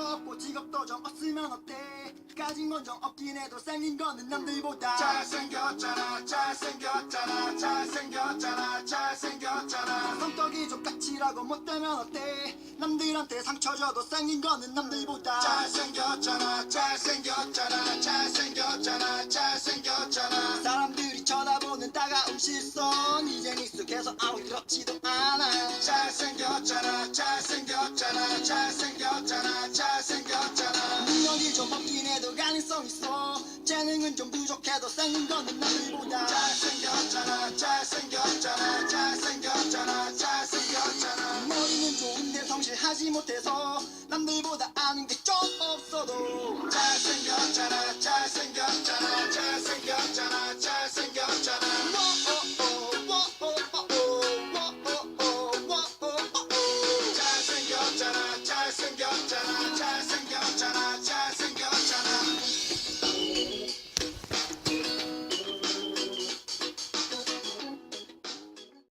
없고 직업도 좀 없으면 어때? 가진 건 좀 없긴 해도 생긴 거는 남들보다 잘생겼잖아 잘생겼잖아 잘생겼잖아 잘생겼잖아. 성격이 좀 까칠하고 못되면 어때? 남들한테 상처 줘도 생긴 거는 남들보다 잘생겼잖아 잘생겼잖아 잘생겼잖아 잘생겼잖아. 사람들이 쳐다보는 따가운 시선 이젠 익숙해서 아무렇지도 않아 좀 해도 가능성 있어. 재능은 좀 부족해도 생긴 거는 남들보다. 잘생겼잖아 잘생겼잖아 잘생겼잖아 잘생겼잖아. 머리는 좋은데 성실하지 못해서 남들보다 아는 게 좀 없어도. 잘생겼잖아 잘생겼잖아